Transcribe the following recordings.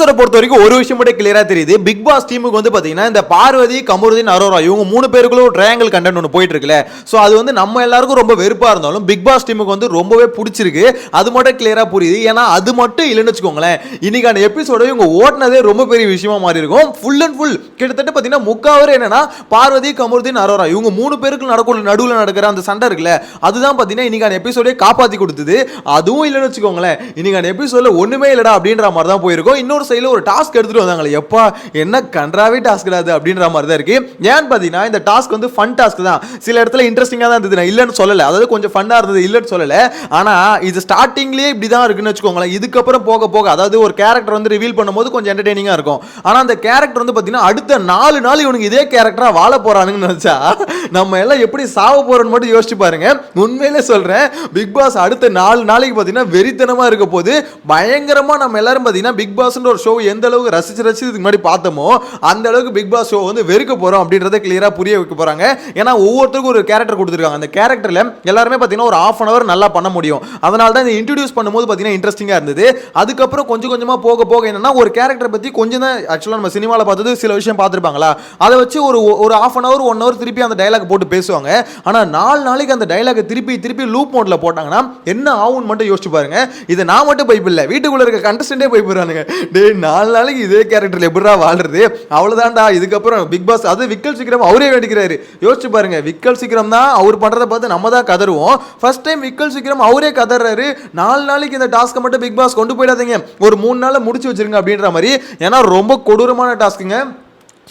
பொறுத்த வரைக்கும் ஒரு விஷயம் மட்டும் கிளியரா தெரியுது. பிக் பாஸ் டீமுக்கு வந்து பாத்தீங்கன்னா இந்த பார்வதி கமருதீன் அரோரா இவங்க மூணு பேருக்குள்ள ஒரு கண்டென்ட் ஒன்று போயிட்டு இருக்குல்ல. ஸோ அது வந்து நம்ம எல்லாருக்கும் ரொம்ப வெறுப்பா இருந்தாலும் பிக் பாஸ் டீமுக்கு வந்து ரொம்பவே பிடிச்சிருக்கு. அது மட்டும் கிளியரா புரியுது. ஏன்னா அது மட்டும் இல்லைன்னு வச்சுக்கோங்களேன். இன்னைக்கான எபிசோட இவங்க ஓட்டினதே ரொம்ப பெரிய விஷயமா மாறி இருக்கும். ஃபுல் அண்ட் ஃபுல் கிட்டத்தட்ட பாத்தீங்கன்னா முக்காவர் என்னன்னா பார்வதி கமருதீன் அரோரா இவங்க மூணு பேருக்கு நடக்கும் நடுவில் நடக்கிற அந்த சண்டை இருக்குல்ல அதுதான் பாத்தீங்கன்னா இன்னைக்கான எபிசோடே காப்பாத்தி கொடுத்தது. அதுவும் இல்லைன்னு வச்சுக்கோங்களேன். இன்னைக்கான எபிசோட்ல ஒண்ணுமே இல்லடா அப்படின்ற மாதிரி தான் போயிருக்கும். இன்னொரு சைடில் ஒரு டாஸ்க் எடுத்துட்டு வந்தாங்களே எப்பா என்ன கன்றாவே டாஸ்க் அது அப்படின்ற மாதிரி தான் இருக்கு. ஏன்னு பார்த்தீங்கன்னா இந்த டாஸ்க் வந்து ஃபன் டாஸ்க் தான். சில இடத்துல இன்ட்ரெஸ்டிங்காக தான் இருந்தது. நான் இல்லைன்னு சொல்லலை. அதாவது கொஞ்சம் ஃபன்னாக இருந்தது இல்லைன்னு சொல்லலை. ஆனால் இது ஸ்டார்டிங்லேயே இப்படி தான் இருக்குன்னு வச்சுக்கோங்களேன். இதுக்கப்புறம் போக போக அதாவது ஒரு கேரக்டர் வந்து ரிவீல் பண்ணும்போது கொஞ்சம் என்டர்டெய்னிங்காக இருக்கும். ஆனால் அந்த கேரக்டர் வந்து பார்த்தீங்கன்னா அடுத்த நாலு நாள் இவனுக்கு இதே கேரக்டராக வாழ போறானுங்கன்னு நினச்சா நம்ம எல்லாம் எப்படி சாவ போகிறோன்னு மட்டும் யோசிச்சு பாருங்க. உண்மையிலே சொல்கிறேன் பிக் பாஸ் அடுத்த நாலு நாளைக்கு பார்த்தீங்கன்னா வெறித்தனமாக இருக்க போது பயங்கரமாக நம்ம எல்லாரும் பார்த்தீங்கன்னா பிக் பாஸ்ன்ற ஒரு ஷோ எந்த அளவுக்கு ரசிச்சு ரசிச்சு இதுக்கு முன்னாடி பார்த்தோமோ அந்த அளவுக்கு பிக் பாஸ் ஷோ வந்து வெறுக்க போகிறோம் அப்படின்றத கிளியராக புரிய வைக்க போகிறாங்க ஏன்னா ஒவ்வொருத்தருக்கும் ஒரு கேரக்டர் கொடுத்துருக்காங்க. அந்த கேரக்டரில் எல்லாருமே பார்த்தீங்கன்னா ஒரு ஆஃப் அன் அவர் நல்லா பண்ண முடியும். அதனால தான் இந்த இன்ட்ரடியூஸ் பண்ணும்போது பார்த்தீங்கன்னா இன்ட்ரெஸ்டிங்காக இருந்தது. அதுக்கப்புறம் கொஞ்சம் கொஞ்சமாக போக போக என்னன்னா ஒரு கேரக்டரை பற்றி கொஞ்சம் தான் ஆக்சுவலாக நம்ம சினிமாவில் பார்த்தது சில விஷயம் பார்த்துருப்பாங்களா? அதை வச்சு ஒரு ஒரு half an hour one hour திருப்பி அந்த டைலாக் போட்டு பேசுவாங்க. ஆனால் நாலு நாளைக்கு அந்த டைலாக் திருப்பி திருப்பி லூப் மோட்டில் போட்டாங்கன்னா என்ன ஆகும்னு மட்டும் யோசிச்சு பாருங்க. இது நான் மட்டும் பைப் இல்லை வீட்டுக்குள்ளே இருக்க கண்டஸ்டண்டே போய் போயிடுறானுங்க. டே நாலு நாளைக்கு இதே கேரக்டர்ல எப்படிடா வாழ்றது? அவ்வளவுதான்டா. இதுக்கப்புறம் பிக் பாஸ் அது விக்கல் சீக்கிரம் அவரே வேண்டிக்கிறாரு. யோசிச்சு பாருங்க விக்கல் சீக்கிரம் தான் அவர் பண்றதை பார்த்து நம்ம தான் கதருவோம் ஃபர்ஸ்ட் டைம் விக்கல் சீக்கிரம் அவரே கதறாரு. நாலு நாளைக்கு இந்த டாஸ்க்கை மட்டும் பிக் பாஸ் கொண்டு போயிடாதீங்க. ஒரு மூணு நாளில் முடிச்சு வச்சிருங்க அப்படின்ற மாதிரி. ஏன்னா ரொம்ப கொடூரமான டாஸ்க்குங்க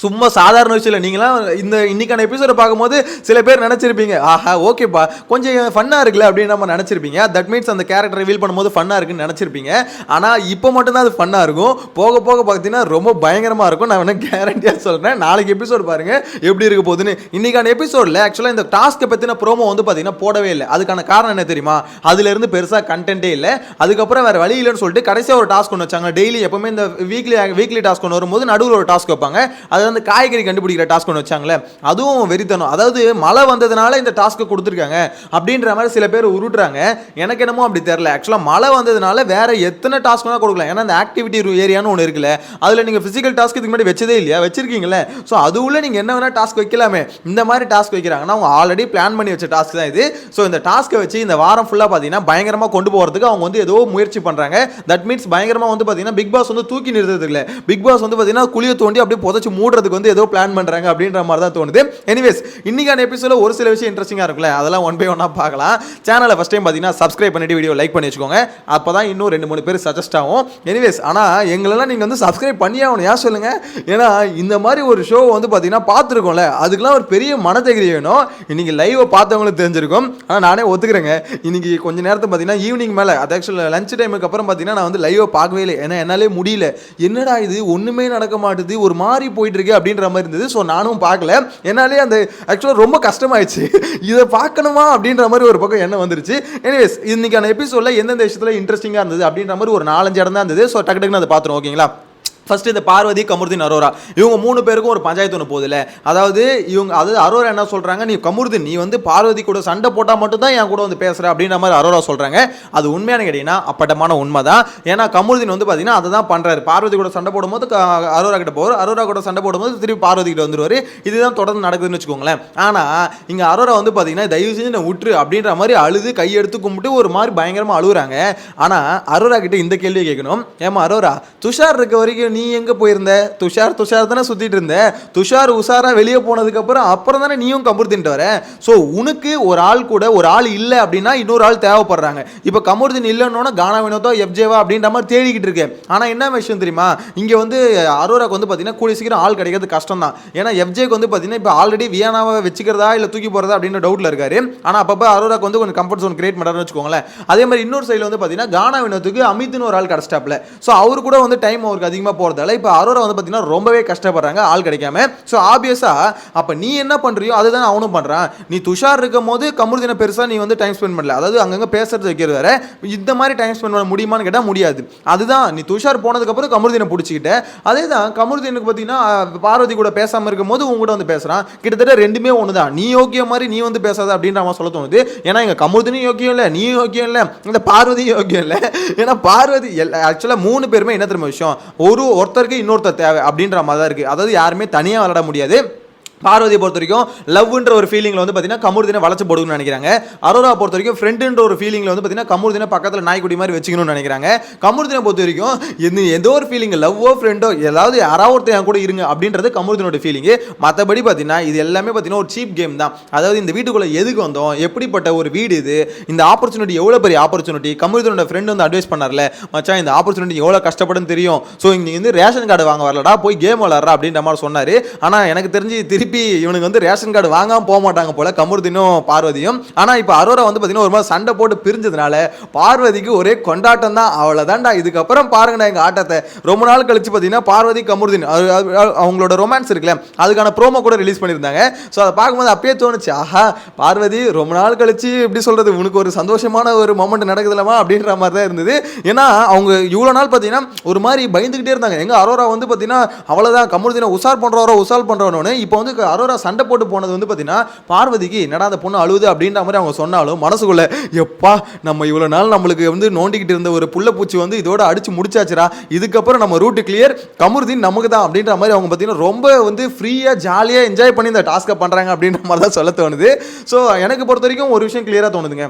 சும்மா சாதாரண விஷயம் இல்லை நீங்களாம் இந்த இன்னைக்கான எபிசோட பார்க்கும்போது சில பேர் நினச்சிருப்பீங்க ஆஹா ஓகேப்பா கொஞ்சம் ஃபன்னாக இருக்குல்ல அப்படின்னு நம்ம நினச்சிருப்பீங்க. தட் மீன்ஸ் அந்த கேரக்டர் ரிவீல் பண்ணும்போது ஃபன்னாக இருக்குன்னு நினச்சிருப்பீங்க. ஆனால் இப்போ மட்டும்தான் அது ஃபன்னாக இருக்கும். போக போக பார்த்தீங்கன்னா ரொம்ப பயங்கரமாக இருக்கும். நான் வேணா கேரண்டியாக சொல்கிறேன் நாளைக்கு எபிசோடு பாருங்கள் எப்படி இருக்க போகுதுன்னு. இன்றைக்கான எபிசோடில் ஆக்சுவலாக இந்த டாஸ்க்கை பற்றின ப்ரோமோ வந்து பார்த்தீங்கன்னா போடவே இல்லை. அதுக்கான காரணம் என்ன தெரியுமா? அதுலேருந்து பெருசாக கண்டென்ட்டே இல்லை. அதுக்கப்புறம் வேறு வழி இல்லைன்னு சொல்லிட்டு கடைசியாக ஒரு டாஸ்க் ஒன்று வச்சாங்க. டெய்லி எப்போவுமே இந்த வீக்லி வீக்லி டாஸ்க் ஒன்று வரும்போது நடுவில் ஒரு டாஸ்க் வைப்பாங்க. அது வந்து காய்கறி கண்டுபிடிக்கிற டாஸ்க் ஒன்று வச்சாங்களே அதுவும் வெறித்தனம். அதாவது மழை வந்ததுனால இந்த டாஸ்க்கு கொடுத்துருக்காங்க அப்படின்ற மாதிரி சில பேர் உருட்டுறாங்க. எனக்கு என்னமோ அப்படி தெரில ஆக்சுவலாக மழை வந்ததுனால வேற எத்தனை டாஸ்க் வேணால் கொடுக்கலாம். ஏன்னா அந்த ஆக்டிவிட்டி ஏரியான்னு ஒன்று இருக்குல்ல அதில் நீங்கள் ஃபிசிக்கல் டாஸ்க் இதுக்கு முன்னாடி வச்சதே இல்லையா? வச்சிருக்கீங்களே ஸோ அது உள்ள நீங்கள் என்ன வேணால் டாஸ்க் வைக்கலாமே. இந்த மாதிரி டாஸ்க் வைக்கிறாங்கன்னா அவங்க ஆல்ரெடி பிளான் பண்ணி வச்ச டாஸ்க் தான் இது. ஸோ இந்த டாஸ்க்கை வச்சு இந்த வாரம் ஃபுல்லாக பார்த்தீங்கன்னா பயங்கரமாக கொண்டு போகிறதுக்கு அவங்க வந்து ஏதோ முயற்சி பண்ணுறாங்க தட் மீன்ஸ் பயங்கரமாக வந்து பார்த்தீங்கன்னா பிக் பாஸ் வந்து தூக்கி நிறுத்துறது இல்லை. பிக் பாஸ் வந்து பார்த்தீங்கன்னா குழியை தோண்டி அப்படியே புதைச்சு மூடுறதுக்கு வந்து ஏதோ பிளான் பண்ணுறாங்க அப்படின்ற மாதிரி தான் தோணுது எனிவேஸ் இன்னைக்கான எபிசோட ஒரு சில விஷயம் இன்ட்ரெஸ்டிங்காக இருக்குல்ல அதெல்லாம் ஒன் பை ஒன்னாக பார்க்கலாம். சேனலை ஃபஸ்ட் டைம் பார்த்தீங்கன்னா சப்ஸ்கிரைப் பண்ணிட்டு வீடியோ லைக் பண்ணி வச்சுக்கோங்க. அப்போ தான் இன்னும் ரெண்டு மூணு பேர் சஜஸ்ட் ஆகும். எனிவேஸ் ஆனால் எங்களெல்லாம் நீங்கள் வந்து சப்ஸ்கிரைப் பண்ணி ஆகணும். ஏன் சொல்லுங்க? ஏன்னா இந்த மாதிரி ஒரு ஷோ வந்து பார்த்தீங்கன்னா பார்த்துருக்கோம்ல. அதுக்கெல்லாம் ஒரு பெரிய மனதகிரி வேணும். இன்னைக்கு லைவை பார்த்தவங்களுக்கு தெரிஞ்சிருக்கும். ஆனால் நானே ஒத்துக்கிறேங்க. இன்னைக்கு கொஞ்ச நேரத்தை பார்த்தீங்கன்னா ஈவினிங் மேலே அது ஆக்சுவலாக லஞ்ச் டைமுக்கு அப்புறம் பார்த்தீங்கன்னா நான் வந்து லைவை பார்க்கவே இல்லை. ஏன்னா என்னாலே முடியல. என்னடா இது? ஒன்றுமே நடக்க மாட்டுது. ஒரு மாதிரி போயிட்டு இருக்கு அப்படின்ற மாதிரி இருந்தது. ஸோ நானும் பார்க்கல. என்னாலே அந்த ஆக்சுவலாக ரொம்ப கஷ்டமாயிடுச்சு. இதை பார்க்கணுமா அப்படின்ற மாதிரி ஒரு பக்கம் என்ன வந்துருச்சு. எனிவேஸ் இன்னைக்கான எபிசோடில் எந்தெந்த விஷயத்தில் இன்ட்ரெஸ்டிங்காக இருந்தது அப்படின்ற மாதிரி ஒரு நாலஞ்சு இடம் தான் இருந்தது. ஸோ டக்கு டக்குன்னு அதை பார்த்துருவோம் ஓகேங்களா ஃபர்ஸ்ட் இந்த பார்வதி கமருதீன் அரோரா. இவங்க மூணு பேருக்கும் ஒரு பஞ்சாயத்து ஒன்று போகுதுல அதாவது இவங்க அதாவது அரோரா என்ன சொல்கிறாங்க நீ கமருதீன் நீ வந்து பார்வதி கூட சண்டை போட்டால் மட்டும்தான் என் கூட வந்து பேசுகிற அப்படின்ற மாதிரி அரோரா சொல்கிறாங்க அது உண்மையான கேட்டீங்கன்னா அப்பட்டமான உண்மை தான் ஏன்னா கமருதீன் வந்து பார்த்தீங்கன்னா அதை தான் பண்ணுறாரு பார்வதி கூட சண்டை போடும்போது அரோரா கிட்ட போவார். அரோரா கூட சண்டை போடும்போது திருப்பி பார்வதி கிட்ட வந்துருவாரு. இதுதான் தொடர்ந்து நடக்குதுன்னு வச்சுக்கோங்களேன். ஆனால் இங்கே அரோரா வந்து பார்த்தீங்கன்னா தயவு செஞ்சு நான் விட்டுரு அப்படின்ற மாதிரி அழுது கையெடுத்து கும்பிட்டு ஒரு மாதிரி பயங்கரமாக அழுகுறாங்க ஆனால் அரோரா கிட்ட இந்த கேள்வியை கேட்கணும். ஏமா அரோரா துஷார் இருக்க வரைக்கும் நீ எங்கே போயிருந்த? துஷார் துஷார் தானே சுற்றிட்டு இருந்த. துஷார் உஷாரா வெளியே போனதுக்கப்புறம் அப்புறம் தானே நீயும் கம்பூர் தின்ட்டு வர? ஸோ உனக்கு ஒரு ஆள் கூட ஒரு ஆள் இல்லை அப்படின்னா இன்னொரு ஆள் தேவைப்படுறாங்க. இப்போ கமருதீன் இல்லைன்னா கானா வினோதோ எஃப்ஜேவா அப்படின்ற மாதிரி தேடிக்கிட்டு இருக்கேன். ஆனால் என்ன விஷயம் தெரியுமா? இங்கே வந்து அரோராக்கு வந்து பார்த்தீங்கன்னா கூடிய சீக்கிரம் ஆள் கிடைக்கிறது கஷ்டம் தான் ஏன்னா எஃப்ஜேக்கு வந்து பார்த்தீங்கன்னா இப்போ ஆல்ரெடி வியானாவை வச்சுக்கிறதா இல்லை தூக்கி போகிறதா அப்படின்னு டவுட்டில் இருக்காரு. ஆனால் அப்பப்போ அரோராக்கு வந்து கொஞ்சம் கம்ஃபர்ட் ஜோன் கிரியேட் பண்ணுறாருன்னு வச்சுக்கோங்களேன். அதே மாதிரி இன்னொரு சைடில் வந்து பார்த்தீங்கன்னா கானா வினோத்துக்கு அமித்னு ஒரு ஆள் கிடச்சிட்டாப்ல ஸோ அவரு கூட வந்து டைம் அவருக்கு அதிகமாக போகிறதால இப்போ அரோரா வந்து பார்த்தீங்கன்னா ரொம்பவே கஷ்டப்படுறாங்க ஆள் கிடைக்காம. ஸோ ஆப்வியஸாக அப்போ நீ என்ன பண்ணுறியோ அதுதான் அவனும் பண்ணுறான் நீ துஷார் இருக்கும் போது கமருதீனை பெருசாக நீ வந்து டைம் ஸ்பெண்ட் பண்ணல. அதாவது அங்கங்கே பேசுறது வைக்கிறது வேற. இந்த மாதிரி டைம் ஸ்பெண்ட் பண்ண முடியுமான்னு கேட்டால் முடியாது. அதுதான் நீ துஷார் போனதுக்கப்புறம் கமருதீனை பிடிச்சிக்கிட்ட. அதே தான் கமருதீனுக்கு பார்த்தீங்கன்னா பார்வதி கூட பேசாமல் இருக்கும் போது உங்க கூட வந்து பேசுகிறான் கிட்டத்தட்ட ரெண்டுமே ஒன்று தான் நீ யோக்கியம் மாதிரி நீ வந்து பேசாத அப்படின்ற அவன் சொல்ல தோணுது. ஏன்னா எங்கள் கமருதீனும் யோக்கியம் இல்லை நீ யோக்கியம் இல்லை இந்த பார்வதியும் யோக்கியம் இல்லை. ஏன்னா பார்வதி ஆக்சுவலாக மூணு பேருமே என்ன தெரியுமா விஷயம்? ஒரு ஒருத்தருக்கு இன்னொருத்தர் தேவை அப்படின்ற மாதிரி தான் இருக்குது அதாவது யாருமே தனியாக விளையாட முடியாது. பார்வதியை பொறுத்த வரைக்கும் லவ்ன்ற ஒரு ஃபீலிங்கில் வந்து பார்த்தீங்கன்னா கமுருதினை வளச்சு போடுன்னு நினைக்கிறாங்க. அரோரா பொறுத்த வரைக்கும் ஃப்ரெண்டுன்ற ஒரு ஃபீலிங்கில் வந்து பார்த்தீங்கன்னா கமுருதினை பக்கத்தில் நாய்க்குடி மாதிரி வச்சுக்கணும்னு நினைக்கிறாங்க. கமுருதினை பொறுத்த வரைக்கும் எந்த எந்த ஒரு ஃபீலிங் லவ்வோ ஃப்ரெண்டோ ஏதாவது யாராவது ஒருத்தர் என் கூட இருங்க அப்படின்றது கமுருதினோட ஃபீலிங்கு மற்றபடி பார்த்தீங்கன்னா இது எல்லாமே பார்த்தீங்கன்னா ஒரு சீப் கேம் தான். அதாவது இந்த வீட்டுக்குள்ளே எதுக்கு வந்தோம்? எப்படிப்பட்ட ஒரு வீடு இது? இந்த ஆப்பர்ச்சுனிட்டி எவ்வளோ பெரிய ஆப்பர்ச்சுனிட்டி கமுருதினோட ஃப்ரெண்டு வந்து அட்வைஸ் பண்ணார்ல மச்சான் இந்த ஆப்பர்ச்சுனிட்டி எவ்வளோ கஷ்டப்படுன்னு தெரியும்? ஸோ இங்கே வந்து ரேஷன் கார்டு வாங்க வரலடா போய் கேம் விளாட்றா அப்படின்ற மாதிரி சொன்னார். ஆனால் எனக்கு தெரிஞ்சு திருப்பி இவனுக்கு வந்து ரேஷன் கார்டு வாங்காமல் போக மாட்டாங்க போல கமருதினும் பார்வதியும். ஆனால் இப்போ அரோரா வந்து பார்த்தீங்கன்னா ஒரு மாதிரி சண்டை போட்டு பிரிஞ்சதுனால பார்வதிக்கு ஒரே கொண்டாட்டம் தான். அவ்வளோதான்டா இதுக்கப்புறம் பாருங்கடா எங்கள் ஆட்டத்தை. ரொம்ப நாள் கழிச்சு பார்த்தீங்கன்னா பார்வதி கமருதீன் அவங்களோட ரொமான்ஸ் இருக்குல்ல அதுக்கான ப்ரோமோ கூட ரிலீஸ் பண்ணியிருந்தாங்க. ஸோ அதை பார்க்கும்போது அப்பயே தோணுச்சு ஆஹா பார்வதி ரொம்ப நாள் கழிச்சு எப்படி சொல்கிறது உனக்கு ஒரு சந்தோஷமான ஒரு மொமெண்ட் நடக்குதுலமா அப்படின்ற மாதிரி தான் இருந்தது. ஏன்னா அவங்க இவ்வளோ நாள் பார்த்தீங்கன்னா ஒரு மாதிரி பயந்துக்கிட்டே இருந்தாங்க. எங்கள் அரோரா வந்து பார்த்தீங்கன்னா அவ்வளோதான் கமருதீனை உசார் பண்ணுறவரோ உசால் பண்ணுறவனோன்னு இப்போ வந்து அரோரா சண்டை போட்டு போனது வந்து பார்த்தீங்கன்னா பார்வதிக்கு என்னடா அந்த பொண்ணு அழுவுது அப்படின்ற மாதிரி அவங்க சொன்னாலும் மனசுக்குள்ள எப்பா நம்ம இவ்வளோ நாள் நம்மளுக்கு வந்து நோண்டிக்கிட்டு இருந்த ஒரு புள்ள பூச்சி வந்து இதோட அடிச்சு முடிச்சாச்சுடா. இதுக்கப்புறம் நம்ம ரூட்டு கிளியர் கமருதீன் நமக்கு தான் அப்படின்ற மாதிரி அவங்க பார்த்தீங்கன்னா ரொம்ப வந்து ஃப்ரீயாக ஜாலியாக என்ஜாய் பண்ணி இந்த டாஸ்க்கை பண்ணுறாங்க அப்படின்ற மாதிரி தான் சொல்ல தோணுது. ஸோ எனக்கு பொறுத்த வரைக்கும் ஒரு விஷயம் கிளியராக தோணுதுங்க.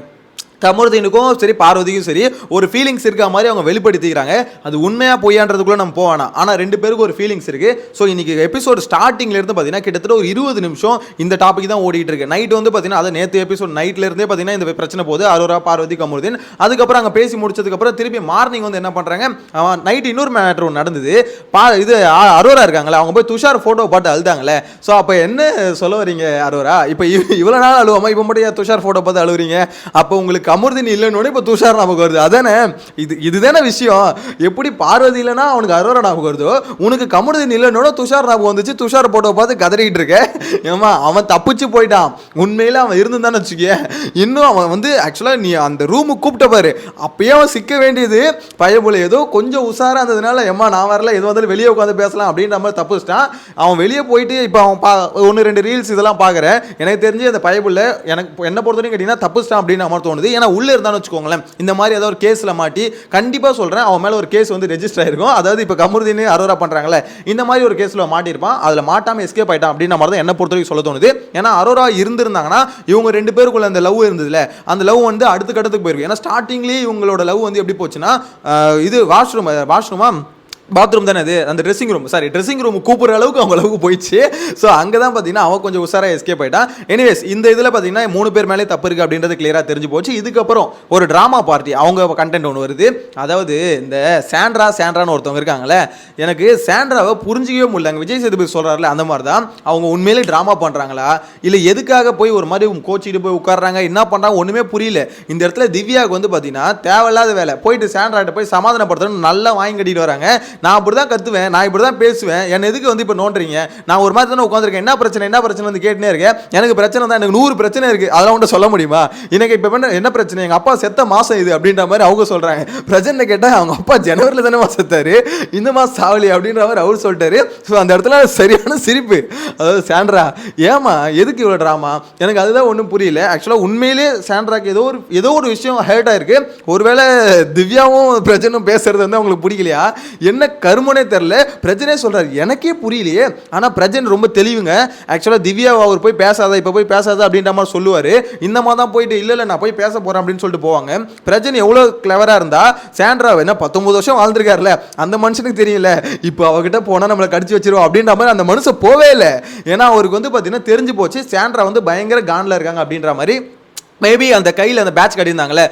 கமருதீனுக்கும் சரி பார்வதிக்கும் சரி ஒரு ஃபீலிங்ஸ் இருக்க மாதிரி அவங்க வெளிப்படுத்திக்கிறாங்க. அது உண்மையாக பொய்யான்றதுக்குள்ளே நம்ம போவானா? ஆனால் ரெண்டு பேருக்கும் ஒரு ஃபீலிங்ஸ் இருக்குது ஸோ இன்றைக்கி எபிசோட் ஸ்டார்டிங்லேருந்து பார்த்தீங்கன்னா கிட்டத்தட்ட ஒரு இருபது நிமிஷம் இந்த டாபிக் தான் ஓடிட்டு இருக்கு. நைட் வந்து பார்த்தீங்கன்னா அது நேற்று எபிசோட் நைட்லேருந்தே பார்த்தீங்கன்னா இந்த பிரச்சனை போகுது. அரோரா பார்வதி கமருதீன். அதுக்கப்புறம் அங்கே பேசி முடிச்சதுக்கப்புறம் திருப்பி மார்னிங் வந்து என்ன பண்ணுறாங்க நைட் இன்னொரு மேட்ரு ஒன்று நடந்தது. பா இது அரோரா இருக்காங்களே அவங்க போய் துஷார் ஃபோட்டோ பாட்டு அழுதாங்களே ஸோ அப்போ என்ன சொல்ல வரீங்க அரோரா? இப்போ இவ்வளோ நாள் அழுவாமா இப்போ மட்டும் ஏன் துஷார் ஃபோட்டோ பார்த்து அழுவுறீங்க? அப்போ உங்களுக்கு அமிர்தினி இல்லைன்னு இப்போ துஷார் ஞாபகம் வருது. அதானே? இது இதுதானே விஷயம். எப்படி பார்வதி இல்லைன்னா அவனுக்கு அரோரா ஞாபகம் வருதோ? உனக்கு கமருதினி இல்லைன்னு துஷார் ஞாபகம் வந்துச்சு. துஷார் போட்டோ பார்த்து கதறிக்கிட்டு இருக்க. ஏமா அவன் தப்பிச்சு போயிட்டான். உண்மையில அவன் இருந்தான்னு வச்சுக்கே இன்னும் அவன் வந்து ஆக்சுவலாக நீ அந்த ரூமுக்கு கூப்பிட்ட பாரு. அப்பயே அவன் சிக்க வேண்டியது. பயபுல ஏதோ கொஞ்சம் உஷாராக இருந்ததுனால ஏம்மா நான் வரல. எது வந்தாலும் வெளியே உட்காந்து பேசலாம் அப்படின்ற மாதிரி தப்பிச்சிட்டான். அவன் வெளியே போயிட்டு இப்போ அவன் பா ஒன்று ரெண்டு ரீல்ஸ் இதெல்லாம் பார்க்குறேன். எனக்கு தெரிஞ்சு அந்த பயபுள்ள எனக்கு என்ன பொறுத்தவரைக்கும் கேட்டிங்கன்னா தப்பிச்சிட்டான் அப்படின்னு மாதிரி தோணுது. ஏன்னா உள்ளே இருந்தான்னு வச்சுக்கோங்களேன். இந்த மாதிரி ஏதாவது ஒரு கேஸில் மாட்டி கண்டிப்பாக சொல்கிறேன் அவன் மேலே ஒரு கேஸ் வந்து ரெஜிஸ்டர் ஆயிருக்கும். அதாவது இப்போ கமருதீன் அரோரா பண்ணுறாங்களே இந்த மாதிரி ஒரு கேஸில் மாட்டியிருப்பான். அதில் மாட்டாமல் எஸ்கேப் ஆகிட்டான் அப்படின்ற மாதிரி தான் என்ன பொறுத்த வரைக்கும் சொல்ல தோணுது. ஏன்னா அரோரா இருந்திருந்தாங்கன்னா இவங்க ரெண்டு பேருக்குள்ள அந்த லவ் இருந்ததுல அந்த லவ் வந்து அடுத்த கட்டத்துக்கு போயிருக்கும் ஏன்னா ஸ்டார்டிங்லேயே இவங்களோட லவ் வந்து எப்படி போச்சுன்னா இது வாஷ்ரூம் வாஷ்ரூமா பாத்ரூம் தானே அது அந்த dressing room sorry dressing room கூப்பிட்ற அளவுக்கு அவங்க அளவுக்கு போயிடுச்சு. ஸோ அங்கே தான் பார்த்தீங்கன்னா அவன் கொஞ்சம் உஷாராக எஸ்கேப் ஆகிட்டான் எனிவேஸ் இந்த இதில் பார்த்தீங்கன்னா மூணு பேர் மேலே தப்பு இருக்குது அப்படின்றது கிளியராக தெரிஞ்சு போச்சு. இதுக்கப்புறம் ஒரு ட்ராமா பார்ட்டி அவங்க கண்டென்ட் ஒன்று வருது. அதாவது இந்த சாண்ட்ரா சாண்ட்ரான்னு ஒருத்தவங்க இருக்காங்களே எனக்கு சாண்ட்ராவை புரிஞ்சிக்கவே முடியல. அங்கே விஜய் சேதுபதி சொல்கிறாருல அந்த மாதிரி தான் அவங்க உண்மையிலே ட்ராமா பண்ணுறாங்களா இல்லை எதுக்காக போய் ஒரு மாதிரி கோச்சிட்டு போய் உட்கார்றாங்க? என்ன பண்ணுறாங்க ஒன்றுமே புரியல. இந்த இடத்துல திவ்யாவுக்கு வந்து பார்த்தீங்கன்னா தேவையில்லாத வேலை. போயிட்டு சாண்ட்ராட்ட போய் சமாதானப்படுத்தணும் நல்லா வாங்கி கட்டிட்டு வராங்க. நான் அப்படி தான் கத்துவேன் நான் இப்படி தான் பேசுவேன் என்ன எதுக்கு வந்து இப்போ நோண்டுறீங்க? நான் ஒரு மாதிரி தானே உட்காந்துருக்கேன் என்ன பிரச்சனை என்ன பிரச்சனை வந்து கேட்டுனே இருக்கேன். எனக்கு பிரச்சனை தான் எனக்கு நூறு பிரச்சனை இருக்குது அதெல்லாம் உன்ட்ட சொல்ல முடியுமா? எனக்கு இப்போ என்ன என்ன பிரச்சனை? எங்கள் அப்பா செத்த மாதம் இது அப்படின்ற மாதிரி அவங்க சொல்கிறாங்க பிரச்சனை கேட்டால் அவங்க அப்பா ஜனவரியில் தானே செத்தாரு இந்த மாதம் சாவலி அப்படின்ற மாதிரி அவர் சொல்லிட்டாரு. ஸோ அந்த இடத்துல சரியான சிரிப்பு. அதாவது சாண்ட்ரா ஏமா எதுக்கு இவ்வளோ ட்ராமா எனக்கு அதுதான் ஒன்றும் புரியல. ஆக்சுவலாக உண்மையிலே சாண்ட்ராக்கு ஏதோ ஒரு ஏதோ ஒரு விஷயம் ஹேர்ட் ஆயிருக்கு. ஒருவேளை திவ்யாவும் பிரச்சனும் பேசுறது வந்து அவங்களுக்கு பிடிக்கலையா என்ன கருமனே தெரில பிரஜனே சொல்கிறார் எனக்கே புரியலையே. ஆனால் பிரஜன் ரொம்ப தெளிவுங்க. ஆக்சுவலாக திவ்யா அவர் போய் பேசாத இப்போ போய் பேசாத அப்படின்ற மாதிரி சொல்லுவார். இந்த மாதிரி தான் போயிட்டு இல்லை இல்லை நான் போய் பேச போகிறேன் அப்படின்னு சொல்லிட்டு போவாங்க. பிரஜன் எவ்வளோ கிளவராக இருந்தால் சாண்ட்ரா என்ன பத்தொம்பது வருஷம் வாழ்ந்துருக்காருல. அந்த மனுஷனுக்கு தெரியல இப்போ அவகிட்ட போனால் நம்மளை கடிச்சு வச்சிருவோம் அப்படின்ற மாதிரி அந்த மனுஷன் போவே இல்லை. ஏன்னா அவருக்கு வந்து பார்த்தீங்கன்னா தெரிஞ்சு போச்சு. சாண்ட்ரா வந்து பயங்கர காண்டில் இருக்காங்க அப்படின்ற மாதிரி மேபி அந்த கையில் அந்த பேட்ச் கட்டியிருந்தாங்களே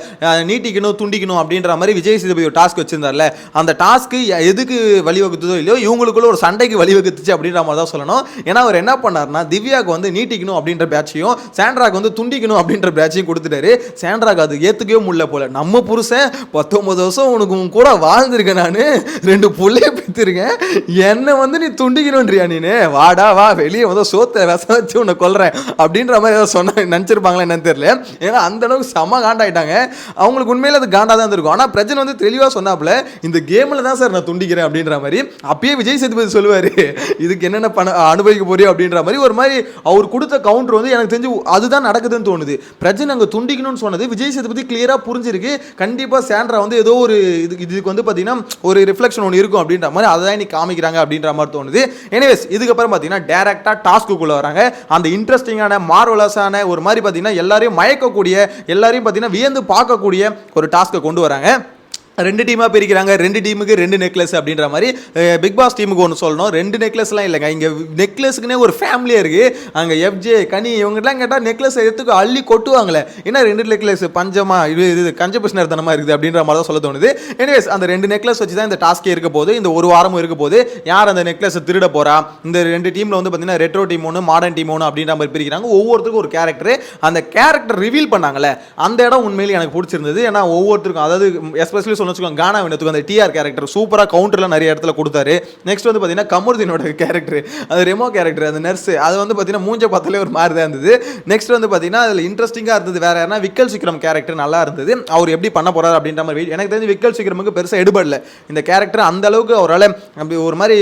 நீட்டிக்கணும் துண்டிக்கணும் அப்படின்ற மாதிரி விஜய் சேதுபதி ஒரு டாஸ்க் வச்சிருந்தார்ல அந்த டாஸ்க்கு எதுக்கு வழிவகுத்ததோ இல்லையோ இவங்களுக்குள்ள ஒரு சண்டைக்கு வழிவகுத்துச்சு அப்படின்ற மாதிரி தான் சொல்லணும். ஏன்னா அவர் என்ன பண்ணார்னா திவ்யாவுக்கு வந்து நீட்டிக்கணும் அப்படின்ற பேட்சையும் சாண்ட்ராக்கு வந்து துண்டிக்கணும் அப்படின்ற பேட்சையும் கொடுத்துட்டாரு. சாண்ட்ராக்கு அது ஏற்றுக்கவே முடியல போல. நம்ம புருஷன் பத்தொம்பது வருஷம் உனக்கு உன் கூட வாழ்ந்துருக்கேன் நான் ரெண்டு பிள்ளைய பெற்றிருக்கேன். என்னை வந்து நீ துண்டிக்கணும்ன்றியா நீனு? வாடா வா வெளியே வந்து சோத்தை விச வச்சு உன்னை கொல்றேன் அப்படின்ற மாதிரி ஏதாவது சொன்ன நினச்சிருப்பாங்களா என்னன்னு தெரியல. ஏன்னா அந்த அளவுக்கு செம காண்டாயிட்டாங்க. அவங்களுக்கு உண்மையில் அது காண்டா தான் இருக்கும் ஆனால் பிரச்சனை வந்து தெளிவாக சொன்னாப்புல இந்த கேமில் தான் சார் நான் துண்டிக்கிறேன் அப்படின்ற மாதிரி. அப்பயே விஜய் சேதுபதி சொல்லுவார் இதுக்கு என்னென்ன பண அனுபவிக்க போறியோ? அப்படின்ற மாதிரி. ஒரு மாதிரி அவர் கொடுத்த கவுண்டர் வந்து எனக்கு தெரிஞ்சு அதுதான் நடக்குதுன்னு தோணுது. பிரச்சனை அங்கே துண்டிக்கணும்னு சொன்னது விஜய் சேதுபதி கிளியராக புரிஞ்சிருக்கு. கண்டிப்பாக சேண்ட்ரா வந்து ஏதோ ஒரு இது இதுக்கு வந்து பார்த்தீங்கன்னா ஒரு ரிஃப்ளெக்ஷன் ஒன்று இருக்கும் அப்படின்ற மாதிரி அதை தான் இன்னைக்கு காமிக்கிறாங்க அப்படின்ற மாதிரி தோணுது. எனிவேஸ் இதுக்கப்புறம் பார்த்தீங்கன்னா டேரெக்டாக டாஸ்க்குள்ளே வராங்க. அந்த இன்ட்ரெஸ்டிங்கான மார்வலஸான ஒரு மாதிரி பார்த்தீங்கன்னா எல்லாரையும் மயக்கக்கூடிய எல்லாரையும் பார்த்தீங்கன்னா வியந்து பார்க்கக்கூடிய ஒரு டாஸ்க்கை கொண்டு வராங்க. ரெண்டு டீமாக பிரிக்கிறாங்க. ரெண்டு டீமுக்கு ரெண்டு நெக்லஸ் அப்படின்ற மாதிரி பிக் பாஸ் டீமுக்கு ஒன்று சொல்லணும். ரெண்டு நெக்லஸ்லாம் இல்லைங்க. இங்கே நெக்லஸுக்குன்னே ஒரு ஃபேமிலியாக இருக்குது அங்கே எஃப்ஜே கனி இவங்கெல்லாம் கேட்டால் நெக்லஸ் எடுத்துக்கு அள்ளி கொட்டுவாங்களே. ஏன்னா ரெண்டு நெக்லஸ் பஞ்சமா? இது இது கஞ்ச பிஸ்னர் தனமாக இருக்குது அப்படின்ற மாதிரி தான் சொல்ல தோணுது. எனிவேஸ் அந்த ரெண்டு நெக்லஸ் வச்சு தான் இந்த டாஸ்க்கே இருக்க போது இந்த ஒரு வாரமும் இருக்க போது யார் அந்த நெக்லஸை திருட போகிறா இந்த ரெண்டு டீமில் வந்து பார்த்தீங்கன்னா ரெட்ரோ டீம் ஒன்று மாடர்ன் டீம் ஒன்று அப்படின்ற மாதிரி பிரிக்கிறாங்க. ஒவ்வொருத்தருக்கும் ஒரு கேரக்டர் அந்த கேரக்டர் ரிவீல் பண்ணாங்களே அந்த இடம் உண்மையிலேயே எனக்கு பிடிச்சிருந்தது. ஏன்னா ஒவ்வொருத்தருக்கும் அதாவது எஸ்பெஷலி சொன்ன வச்சுக்கோங்க கானா வினத்துக்கு அந்த டிஆர் கேரக்டர் சூப்பராக கவுண்டரில் நிறைய இடத்துல கொடுத்தாரு. நெக்ஸ்ட் வந்து பார்த்தீங்கன்னா கமருதீனோட கேரக்டர் அது ரெமோ கேரக்டர் அந்த நர்ஸ் அது வந்து பார்த்தீங்கன்னா மூஞ்ச பார்த்தாலே ஒரு மாதிரி தான் இருந்தது. நெக்ஸ்ட் வந்து பார்த்தீங்கன்னா அதில் இன்ட்ரெஸ்டிங்காக இருந்தது வேற யாருன்னா விக்கல் சிக்ரம் கேரக்டர் நல்லா இருந்தது. அவர் எப்படி பண்ண போகிறார் அப்படின்ற மாதிரி எனக்கு தெரிஞ்சு விக்கல் சிக்ரமுக்கு பெருசாக எடுபடல. இந்த கேரக்டர் அந்த அளவுக்கு அவரால் அப்படி ஒரு மாதிரி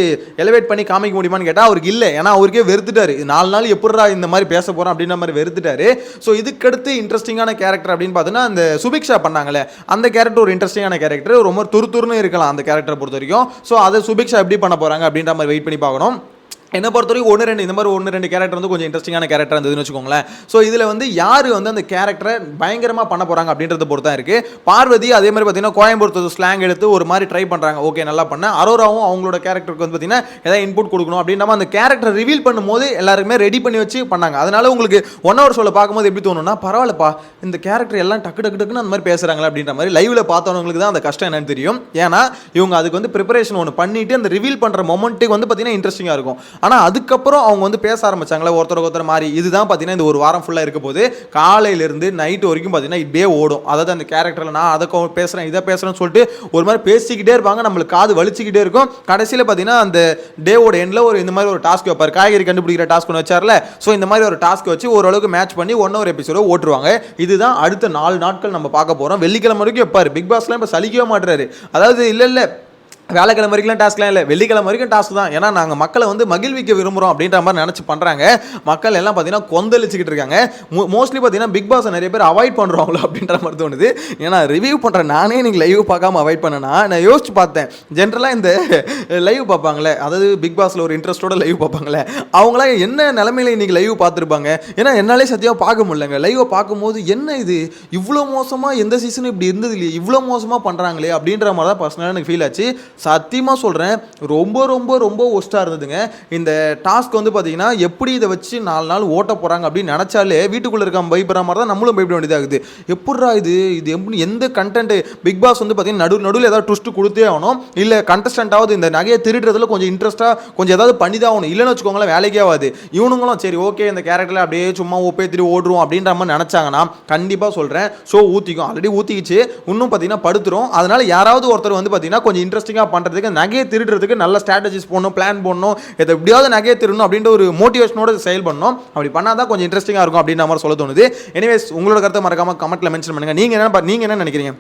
எலிவேட் பண்ணி காமிக்க முடியுமான்னு கேட்டால் அவருக்கு இல்லை. ஏன்னா அவருக்கே வெறுத்துட்டாரு. நாலு நாள் எப்படிடா இந்த மாதிரி பேச போகிறோம் அப்படின்ற மாதிரி வெறுத்துட்டாரு. ஸோ இதுக்கடுத்து இன்ட்ரெஸ்டிங்கான கேரக்டர் அப்படின்னு பார்த்தீங்கன்னா அந்த சுபிக்ஷா பண்ணாங்களே அந்த கேரக்டர் ஒரு இன்ட்ரெஸ்டிங்கான கேரக்டர் ரொம்ப துருத்துருன்னு இருக்கலாம் அந்த கேரக்டரை பொறுத்த வரைக்கும் ஸோ அதை சுபிக்ஷா எப்படி பண்ண போகிறாங்க அப்படின்ற மாதிரி வெயிட் பண்ணி பார்க்கணும். என்னை பொறுத்த வரைக்கும் ஒன்று ரெண்டு இந்த மாதிரி ஒன்று ரெண்டு கேரக்டர் வந்து கொஞ்சம் இன்ட்ரெஸ்டிங்கான கேரக்டர் இருந்ததுன்னு வச்சுக்கோங்களேன். ஸோ இதில் வந்து யார் வந்து அந்த கேரக்டரை பயங்கரமாக பண்ண போகிறாங்க அப்படின்றத பொறுத்தா இருக்குது பார்வதி அதே மாதிரி பார்த்தீங்கன்னா கோயம்புத்தூர் ஸ்லாங் எடுத்து ஒரு மாதிரி ட்ரை பண்ணுறாங்க ஓகே நல்லா பண்ண. அரோராவும் அவங்களோட கேரக்டருக்கு வந்து பார்த்தீங்கன்னா ஏதாவது இன்புட் கொடுக்கணும் அப்படின்ற நம்ம அந்த கேரக்டர் ரிவீல் பண்ணும்போது எல்லாருமே ரெடி பண்ணி வச்சு பண்ணாங்க. அதனால உங்களுக்கு ஒன் ஹவர் சொல்ல பார்க்கும்போது எப்படி தோணும்னா பரவாயில்லப்பா இந்த கேரக்டர் எல்லாம் டக்கு டக்கு டக்குன்னு அந்த மாதிரி பேசுகிறாங்களா அப்படின்ற மாதிரி லைவில் பார்த்தவங்களுக்கு தான் அந்த கஷ்டம் என்னன்னு தெரியும். ஏன்னா இவங்க அதுக்கு வந்து ப்ரிப்பரேஷன் ஒன்று பண்ணிட்டு அந்த ரிவீல் பண்ணுற மொமெண்ட்டுக்கு வந்து பார்த்தீங்கன்னா இன்ட்ரெஸ்டிங்காக இருக்கும். ஆனால் அதுக்கப்புறம் அவங்க வந்து பேச ஆரம்பிச்சாங்களே ஒருத்தர் ஒருத்தர் மாதிரி இதுதான் பார்த்தீங்கன்னா இந்த ஒரு வாரம் ஃபுல்லாக இருக்க போது காலையிலேருந்து நைட் வரைக்கும் பார்த்தீங்கன்னா இப்படியே ஓடும். அதாவது அந்த கேரக்டரில் நான் அதை பேசுகிறேன் இதை பேசுகிறேன்னு சொல்லிட்டு ஒரு மாதிரி பேசிக்கிட்டே இருப்பாங்க. நம்மளுக்கு காது வலிச்சுக்கிட்டே இருக்கும். கடைசியில் பார்த்தீங்கன்னா அந்த டேவோட எண்டில் ஒரு இந்த மாதிரி ஒரு டாஸ்க் வைப்பார். காய்கறி கண்டுபிடிக்கிற டாஸ்க் ஒன்று வச்சார்ல. ஸோ இந்த மாதிரி ஒரு டாஸ்க் வச்சு ஓரளவுக்கு மேட்ச் பண்ணி ஒன் ஒரு எபிசோட ஓட்டுருவாங்க. இதுதான் அடுத்த நாலு நாட்கள் நம்ம பார்க்க போகிறோம் வெள்ளிக்கிழமை வரைக்கும் வைப்பார். பிக் பாஸ்லாம் இப்போ சலிக்கவே மாட்டுறாரு அதாவது இல்லை இல்லை வேலைக்கிழமை வரைக்கும் டாஸ்க்லாம் இல்லை. வெள்ளிக்கிழமை வரைக்கும் டாஸ்க் தான். ஏன்னா நாங்கள் மக்களை வந்து மகிழ்விக்க விரும்புகிறோம் அப்படின்ற மாதிரி நினச்சி பண்ணுறாங்க மக்கள் எல்லாம் பார்த்தீங்கன்னா கொந்தளிச்சிக்கிட்டு இருக்காங்க. மோஸ்ட்லி பார்த்தீங்கன்னா பிக் பாஸை நிறைய பேர் அவாய்ட் பண்ணுறாங்களோ அப்படின்ற மாதிரி தோணுது. ஏன்னா ரிவ்யூ பண்ணுற நானே நீங்கள் லைவ் பார்க்காம அவாய்ட் பண்ணனா நான் யோசிச்சு பார்த்தேன். ஜென்ரலாக இந்த லைவ் பார்ப்பாங்களே. அதாவது பிக் பாஸில் ஒரு இன்ட்ரெஸ்ட்டோட லைவ் பார்ப்பாங்களே. அவங்களாம் என்ன நிலமையில இன்றைக்கி லைவ் பார்த்துருப்பாங்க? ஏன்னா என்னாலே சத்தியமாக பார்க்க முடியலங்க. லைவை பார்க்கும்போது என்ன இது? இவ்வளோ மோசமாக எந்த சீசனும் இப்படி இருந்தது இல்லையே? இவ்வளோ மோசமாக பண்ணுறாங்களே அப்படின்ற மாதிரி தான் பர்சனலாக எனக்கு ஃபீல் ஆச்சு. சத்தியமாக சொல்கிறேன் ரொம்ப ரொம்ப ரொம்ப ஒஸ்ட்டாக இருந்ததுங்க. இந்த டாஸ்க் வந்து பார்த்தீங்கன்னா எப்படி இதை வச்சு நாலு நாள் ஓட்ட போகிறாங்க அப்படின்னு நினச்சாலே வீட்டுக்குள்ளே இருக்க பயப்படுற மாதிரி தான் நம்மளும் பயப்பட வேண்டியதாகுது. எப்பட்றா இது? இது எப்படி எந்த கண்டென்ட் பிக் பாஸ் வந்து பார்த்தீங்கன்னா நடு நடுவில் ஏதாவது ட்விஸ்ட் கொடுத்தே ஆகணும். இல்லை கண்டஸ்டண்ட்டாவது இந்த நகையை திருடுறதுல கொஞ்சம் இன்ட்ரெஸ்ட்டாக கொஞ்சம் ஏதாவது பண்ணி தான் ஆகணும் இல்லைன்னு வச்சுக்கோங்களேன் வேலைக்கே ஆகாது. இவனுங்களும் சரி ஓகே இந்த கேரக்டரில் அப்படியே சும்மா ஒப்பே திரு ஓடுறோம் அப்படின்ற மாதிரி நினச்சாங்கன்னா கண்டிப்பாக சொல்கிறேன் ஸோ ஊற்றிக்கும் ஆல்ரெடி ஊற்றிக்கிச்சு இன்னும் பார்த்தீங்கன்னா படுத்துரும். அதனால் யாராவது ஒருத்தர் வந்து பார்த்தீங்கன்னா கொஞ்சம் இன்ட்ரெஸ்டிங்காக பண்ணுறதுக்கு நகையை திருடுறதுக்கு நல்ல ஸ்ட்ராட்டஜிஸ் போடணும் பிளான் போடணும் இதை எப்படியாவது நகையை திருடணும் அப்படின்ற ஒரு மோட்டிவேஷனோட செயல் பண்ணணும். அப்படி பண்ணால் தான் கொஞ்சம் இன்ட்ரெஸ்டிங்காக இருக்கும் அப்படின்ற மாதிரி சொல்ல தோணுது. எனிவேஸ் உங்களோட கருத்தை மறக்காமல் கமெண்ட்டில் மென்ஷன் பண்ணுங்க. நீங்கள் என்ன நீங்கள் நீங்க என்ன நினைக்கிறீங்க?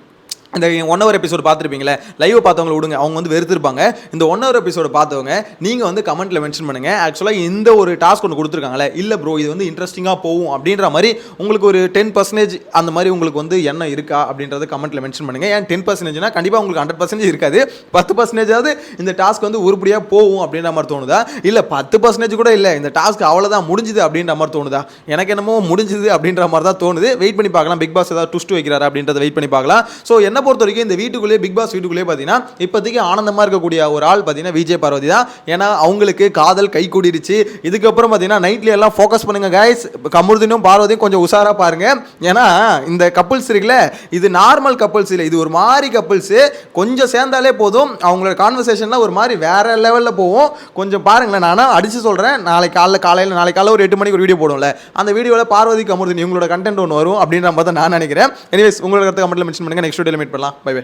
இந்த ஒன் ஹவர் எபிசோடு பார்த்துருப்பீங்களே லைவ் பார்த்தவங்களை விடுங்க. அவங்க வந்து வெறுத்திருப்பாங்க. இந்த ஒன் ஹவர் எபிசோடு பார்த்தவங்க நீங்கள் வந்து கமெண்ட்டில் மென்ஷன் பண்ணுங்கள் ஆக்சுவலாக இந்த ஒரு டாஸ்க் ஒன்று கொடுத்துருக்காங்களே இல்லை ப்ரோ இது வந்து இன்ட்ரெஸ்டிங்காக போகும் அப்படின்ற மாதிரி உங்களுக்கு ஒரு டென் பர்சன்டேஜ் அந்த மாதிரி உங்களுக்கு வந்து எண்ணம் இருக்கா அப்படின்றத கமெண்ட்டில் மென்ஷன் பண்ணுங்கள் ஏன் டென் பர்சன்டேஜ்னா கண்டிப்பாக உங்களுக்கு ஹண்ட்ரட் பர்சன்டேஜ் இருக்காது. பத்து பர்சன்டேஜாவது இந்த டாஸ்க் வந்து உருப்படியாக போகும் அப்படின்ற மாதிரி தோணுதா? இல்லை பத்து பர்சன்டேஜ் கூட இல்லை இந்த டாஸ்க் அவ்வளோதான் முடிஞ்சுது அப்படின்ற மாதிரி தோணுதா? எனக்கு என்னமோ முடிஞ்சுது அப்படின்ற மாதிரி தான் தோணுது. வெயிட் பண்ணி பார்க்கலாம். பிக் பாஸ் ஏதாவது டுஸ்ட் வைக்கிறாரு அப்படின்றத வெயிட் பண்ணி பார்க்கலாம். ஸோ என்ன பொறுத்த வரைக்கும் இந்த வீட்டுக்குள்ளேயே பிக் பாஸ் வீட்டுக்குள்ளே பார்த்தீங்கன்னா இப்போதைக்கு ஆனந்தமாக இருக்கக்கூடிய ஒரு ஆள் பார்த்தீங்கன்னா விஜய் பார்வதி தான். ஏன்னா அவங்களுக்கு காதல் கை கூடிருச்சு இதுக்கப்புறம் பார்த்தீங்கன்னா நைட்ல எல்லாம் ஃபோக்கஸ் பண்ணுங்க கைஸ் கமுருதினும் பார்வதியும் கொஞ்சம் உஷாராக பாருங்க. ஏன்னா இந்த கப்புள்ஸ் இருக்குல்ல இது நார்மல் கப்புள்ஸ் இல்லை. இது ஒரு மாதிரி கப்புள்ஸ் கொஞ்சம் சேர்ந்தாலே போதும். அவங்களோட கான்வர்சேஷன்லாம் ஒரு மாதிரி வேற லெவலில் போகும். கொஞ்சம் பாருங்களேன் நான் அடிச்சு சொல்கிறேன் நாளைக்கு காலைல காலையில் நாளைக்கு காலையில் ஒரு எட்டு மணிக்கு ஒரு வீடியோ போடும்ல அந்த வீடியோவில் பார்வதி கமுருதின் இவங்களோட கண்டென்ட் ஒன்று வரும் அப்படின்ற மாதிரி தான் நான் நினைக்கிறேன். எனிவேஸ் உங்களோட கருத்து கமெண்ட்டில் மென்ஷன் பண்ணுங்க. நெக்ஸ்ட் வீடியோ மீட் பண்ணலாம் பை பை